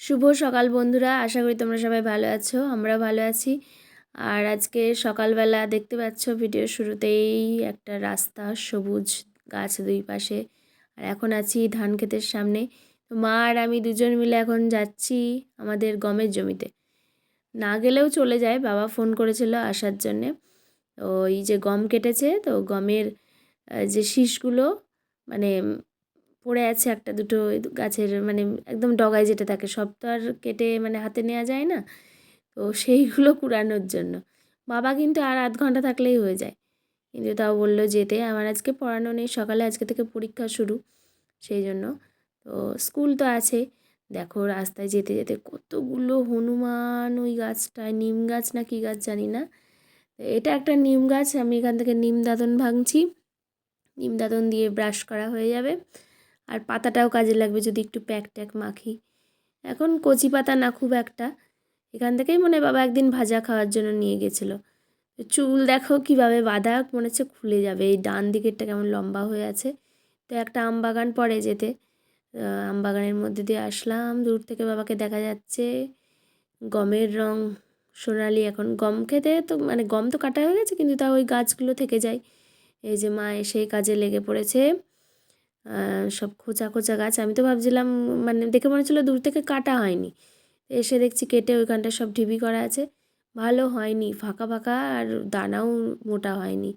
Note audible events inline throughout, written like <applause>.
শুভ সকাল বন্ধুরা, আশা করি তোমরা সবাই ভালো আছো, আমরা ভালো আছি। আর আজকে সকালবেলা দেখতে পাচ্ছ ভিডিও শুরুতেই একটা রাস্তা, সবুজ গাছ দুই পাশে। আর এখন আছি ধান ক্ষেতের সামনে। তো মা আর আমি দুজন মিলে এখন যাচ্ছি আমাদের গমের জমিতে। না গেলেও চলে যায়, বাবা ফোন করেছিল আসার জন্যে। তো এই যে গম কেটেছে, তো গমের যে শীষগুলো মানে পড়ে আছে একটা দুটো গাছের মানে একদম ডগায় যেটা থাকে, সব তো আর কেটে মানে হাতে নেওয়া যায় না। তো সেইগুলো কুড়ানোর জন্য। বাবা কিন্তু আর আধ ঘণ্টা থাকলেই হয়ে যায়। কিন্তু তাও বলল যেতে। আমার আজকে পড়ানো নেই, সকালে আজকে থেকে পরীক্ষা শুরু। সেই জন্য তো স্কুল তো আছে। দেখো রাস্তায় যেতে যেতে কতগুলো হনুমান ওই গাছটায়, নিম গাছ না কী গাছ জানি না। এটা একটা নিম গাছ, আমি এখান থেকে নিম দাদন ভাঙছি। নিম দাদন দিয়ে ব্রাশ করা হয়ে যাবে। আর পাতাটাও কাজে লাগবে যদি একটু প্যাক ট্যাক মাখি। এখন কচি পাতা না খুব একটা। এখান থেকেই মনে বাবা একদিন ভাজা খাওয়ার জন্য নিয়ে গেছিল। চুল দেখো কীভাবে বাঁধা, মনে হচ্ছে খুলে যাবে। এই ডান দিকেরটা কেমন লম্বা হয়ে আছে। তো একটা আম বাগান পড়ে যেতে। আম বাগানের মধ্যে দিয়ে আসলাম। দূর থেকে বাবাকে দেখা যাচ্ছে। গমের রং সোনালি এখন। গম খেতে তো মানে গম তো কাটা হয়ে গেছে, কিন্তু তাও ওই গাছগুলো থেকে যায়। এই যে মা সেই কাজে লেগে পড়েছে। সব খোঁচা খোঁচা গাছ। আমি তো ভাবছিলাম মানে দেখে মনে হচ্ছিল দূর থেকে কাটা হয়নি। এসে দেখছি কেটে ওইখানটা সব ঢিবি করা আছে। ভালো হয়নি, ফাঁকা ফাঁকা আর দানাও মোটা হয়নি।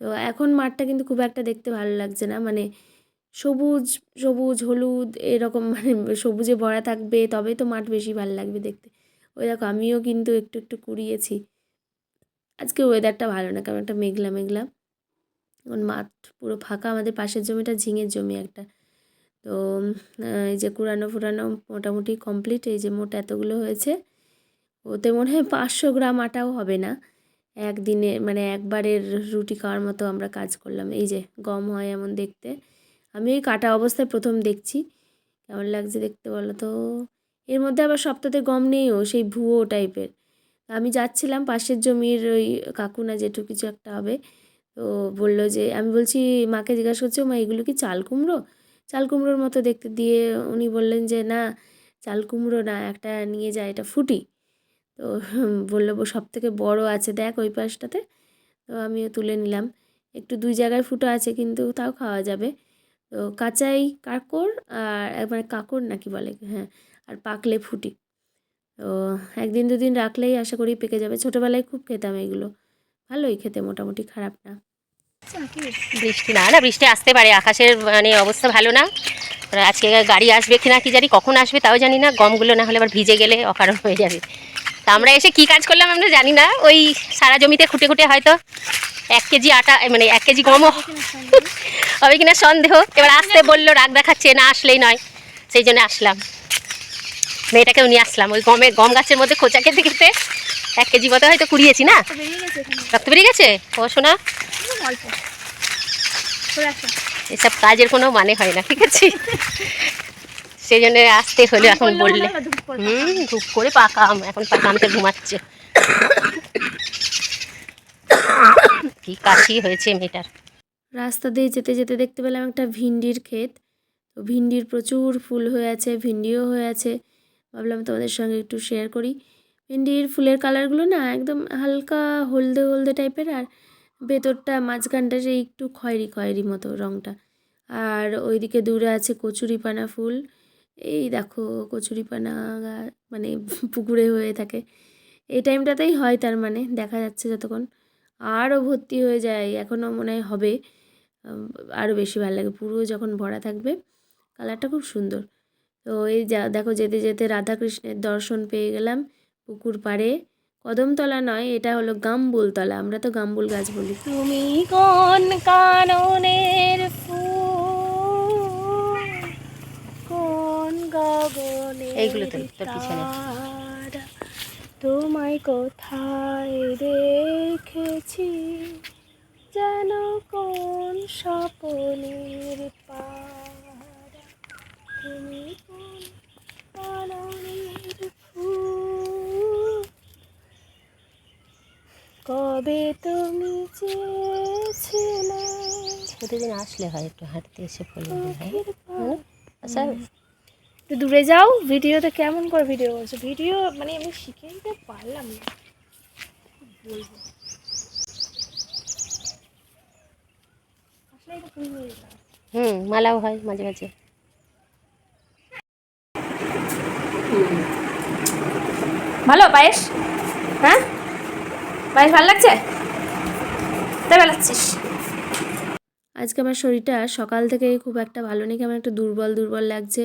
তো এখন মাঠটা কিন্তু খুব একটা দেখতে ভালো লাগছে না। মানে সবুজ সবুজ, হলুদ, এরকম মানে সবুজে ভরা থাকবে, তবেই তো মাঠ বেশি ভালো লাগবে দেখতে। ওই দেখো, আমিও কিন্তু একটু একটু কুড়িয়েছি। আজকে ওয়েদারটা ভালো না কেমন একটা মেঘলা মেঘলা। এখন মাঠ পুরো ফাঁকা, আমাদের পাশের জমিটা ঝিঙের জমি একটা। তো এই যে কুড়ানো ফুরানো মোটামুটি কমপ্লিট এই যে মোট এতগুলো হয়েছে। ওতে মনে হয় পাঁচশো গ্রাম আটাও হবে না। একদিনে মানে একবারের রুটি খাওয়ার মতো আমরা কাজ করলাম। এই যে গম হয় এমন দেখতে। আমি ওই কাটা অবস্থায় প্রথম দেখছি। কেমন লাগছে দেখতে বলো তো? এর মধ্যে আবার সপ্তাহে গম নেইও সেই ভুয়ো টাইপের আমি যাচ্ছিলাম পাশের জমির ওই কাকু না জেঠু কিছু একটা হবে। তো বলল যে, আমি বলছি, মাকে জিজ্ঞাসা করছি মা এগুলো কি চাল কুমড়ো? চাল কুমড়োর মতো দেখতে দিয়ে উনি বললেন যে, না, চাল কুমড়ো না, একটা নিয়ে যায় এটা ফুটি। তো বলল সব থেকে বড় আছে, দেখ ওই পাশটাতে। তো আমিও তুলে নিলাম। একটু দুই জায়গায় ফুটো আছে, কিন্তু তাও খাওয়া যাবে। তো কাঁচাই কাকড় আর একবারে কাকড় নাকি বলে হ্যাঁ আর পাকলে ফুটি। তো একদিন দুদিন রাখলেই আশা করি পেকে যাবে। ছোটোবেলায় খুব খেতাম এগুলো। ভালোই খেতে, মোটামুটি খারাপ না। বৃষ্টি না না, বৃষ্টি আসতে পারে, আকাশের মানে অবস্থা ভালো না। আর আজকে গাড়ি আসবে কিনা কি জানি, কখন আসবে তাও জানি না, গমগুলো না হলে আবার ভিজে গেলে অকারণ হয়ে যাবে। তা আমরা এসে কি কাজ করলাম আমরা জানি না, ওই সারা জমিতে খুঁটে খুঁটে হয়তো এক কেজি আটা মানে এক কেজি গমও হবে কিনা সন্দেহ। এবার আসতে বলল, রাগ দেখাচ্ছে, না আসলেই নয়। সেই জন্য আসলাম। মেয়েটাকেও নিয়ে আসলাম, ওই গমের গম গাছের মধ্যে খোঁচা খেতে খেতে এক কেজি মতো হয়তো কুড়িয়েছি না? রক্ত বেরিয়ে গেছে? ও শোনা এসব কাজের কোনো মানে হয় না ঠিক আছে? সেই জন্য আসতে হলো এখন বললে। হুম ধূপ করে পাকা আম এখন পাকা আমতে ঘুমাচ্ছে। কি কাশি হয়েছে মেয়েটার। রাস্তা দিয়ে যেতে যেতে দেখতে পেলাম একটা ভিন্ডির ক্ষেত। তো ভিন্ডির প্রচুর ফুল হয়ে আছে ভিন্ডিও হয়ে আছে। ভাবলাম তোমাদের সঙ্গে একটু শেয়ার করি। ভিন্ডির ফুলের কালারগুলো না একদম হালকা হলদে হলদে টাইপের আর ভেতরটা মাঝখানটা সেই একটু খয়েরি খয়েরি মতো রঙটা আর ওইদিকে দূরে আছে কচুরিপানা ফুল। এই দেখো কচুরিপানা মানে <laughs> পুকুরে হয়ে থাকে। এই টাইমটাতেই হয় তার মানে দেখা যাচ্ছে যতক্ষণ। আরও ভর্তি হয়ে যায়, এখনও মনে হয় হবে। আরও বেশি ভালো লাগে। পুরো যখন ভরা থাকবে, কালারটা খুব সুন্দর। তো এই যা দেখো যেতে যেতে রাধাকৃষ্ণের দর্শন পেয়ে গেলাম। পুকুর পাড়ে। কদমতলা নয় এটা হলো গাম্বুলতলা। আমরা তো গাম্বুল গাছ বলি। তুমি কোন কাননের ফুল? কোন গগনে এইগুলো তো পিছনে। তোমায় কোথায় দেখেছি? যেন কোন স্বপনের পাড়া তুমি কোন কাননের ফুল কবে তুমি চেয়েছিলে প্রতিদিন আসলে হয় একটু হাঁটতে এসে ফলে হয়। আচ্ছা একটু দূরে যাও ভিডিওতে কেমন করে ভিডিও করছ ভিডিও মানে আমি শিখে নিতে পারলাম না। বলব। হুম মালাও হয় মাঝে মাঝে। ভালো পায়েস? হ্যাঁ? পায়েস ভালো লাগছে? তাই ভালো লাগছিস আজকে আমার শরীরটা সকাল থেকে খুব একটা ভালো নেই, কেমন একটা দুর্বল দুর্বল লাগছে।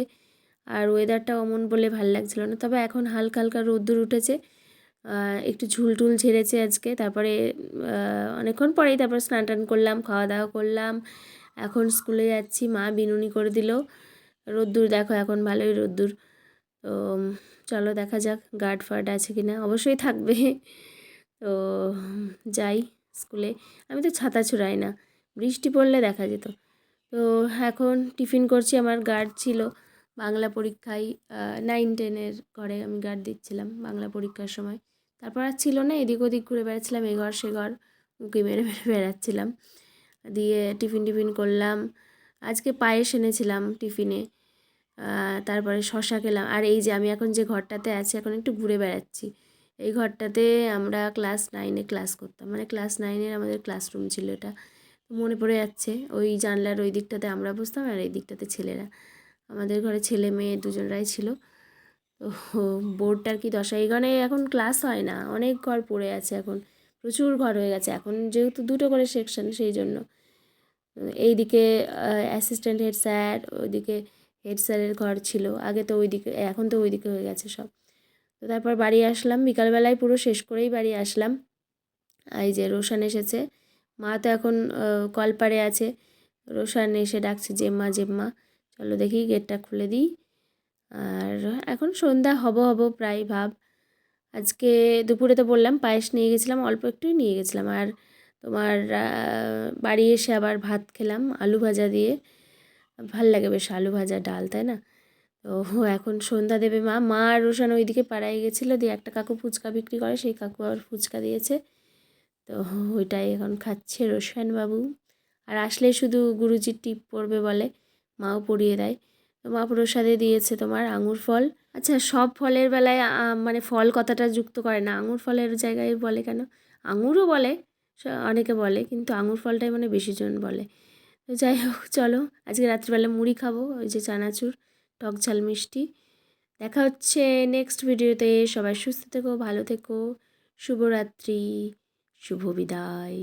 আর ওয়েদারটা অমন বলে ভালো লাগছিল না। তবে এখন হালকা হালকা রোদ্দুর উঠেছে। একটু ঝুল টুল ঝেড়েছে আজকে। তারপরে অনেকক্ষণ পরেই তারপর স্নান টান করলাম, খাওয়া দাওয়া করলাম। এখন স্কুলে যাচ্ছি, মা বিনুনি করে দিল। রোদ্দুর দেখো, এখন ভালোই রোদ্দুর। তো, চলো দেখা যাক, গার্ড ফার্ড আছে কি না অবশ্যই থাকবে। তো, যাই স্কুলে আমি তো ছাতা ছুড়াই না। বৃষ্টি পড়লে দেখা যেত। তো এখন টিফিন করছি, আমার গার্ড ছিল। বাংলা পরীক্ষায় নাইন টেনের ঘরে আমি গার্ড দিচ্ছিলাম বাংলা পরীক্ষার সময়। তারপর আর ছিল না, এদিক ওদিক ঘুরে বেড়াচ্ছিলাম, এ ঘর সে ঘর, উঁকি মেরে মেরে বেড়াচ্ছিলাম। দিয়ে টিফিন টিফিন করলাম। আজকে পায়েস এনেছিলাম টিফিনে তারপরে শশা খেলাম। আর এই যে আমি এখন যে ঘরটাতে আছি, এখন একটু ঘুরে বেড়াচ্ছি। এই ঘরটাতে আমরা ক্লাস নাইনে ক্লাস করতাম। মানে ক্লাস নাইনের আমাদের ক্লাসরুম ছিল এটা। মনে পড়ে যাচ্ছে, ওই জানলার ওই দিকটাতে আমরা বসতাম আর এই দিকটাতে ছেলেরা। আমাদের ঘরে ছেলে মেয়ে দুজনরাই ছিল। তো বোর্ডটার কি দশা এইখানে এখন ক্লাস হয় না, অনেক ঘর পড়ে আছে এখন, প্রচুর ঘর হয়ে গেছে। এখন যেহেতু দুটো করে সেকশন সেই জন্য। এইদিকে অ্যাসিস্ট্যান্ট হেড স্যার ওইদিকে হেড স্যারের ঘর ছিল। আগে তো ওইদিকে এখন তো ওইদিকে হয়ে গেছে সব। তো তারপর বাড়ি আসলাম। বিকালবেলায় পুরো শেষ করেই বাড়ি আসলাম। এই যে রোশান এসেছে। মা তো এখন আহ, কলপাড়ে আছে। রোশান এসে ডাকছে জেম্মা জেম্মা চলো দেখি গেটটা খুলে দিই। আর এখন সন্ধ্যা হব হব প্রায় ভাব। আজকে দুপুরে তো বললাম পায়েস নিয়ে গেছিলাম অল্প একটুই নিয়ে গেছিলাম। আর তোমার বাড়ি এসে আবার ভাত খেলাম আলু ভাজা দিয়ে। ভালো লাগে বেশ আলু ভাজা ডাল তাই না? তো এখন সন্ধ্যা দেবে মা। মা আর রোশান ওইদিকে পাড়ায় গেছিল দিয়ে একটা কাকু ফুচকা বিক্রি করে সেই কাকু আবার ফুচকা দিয়েছে। তো ওইটাই এখন খাচ্ছে বাবু আর আসলে শুধু গুরুজির টিপ পড়বে বলে মাও পড়িয়ে দেয়। তো মা প্রসাদে দিয়েছে তোমার আঙুর ফল। আচ্ছা সব ফলের বেলায় মানে ফল কথাটা যুক্ত করে না। আঙুর ফলের জায়গায় বলে কেন? আঙুরও বলে অনেকে বলে, কিন্তু আঙুর ফলটাই মানে বেশি জন বলে। তো যাই হোক, চলো, আজকে রাত্রিবেলা মুড়ি খাব, ওই যে চানাচুর, টক ঝাল মিষ্টি। দেখা হচ্ছে নেক্সট ভিডিওতে সবাই সুস্থ থেকো, ভালো থেকো, শুভরাত্রি। শুভ বিদায়।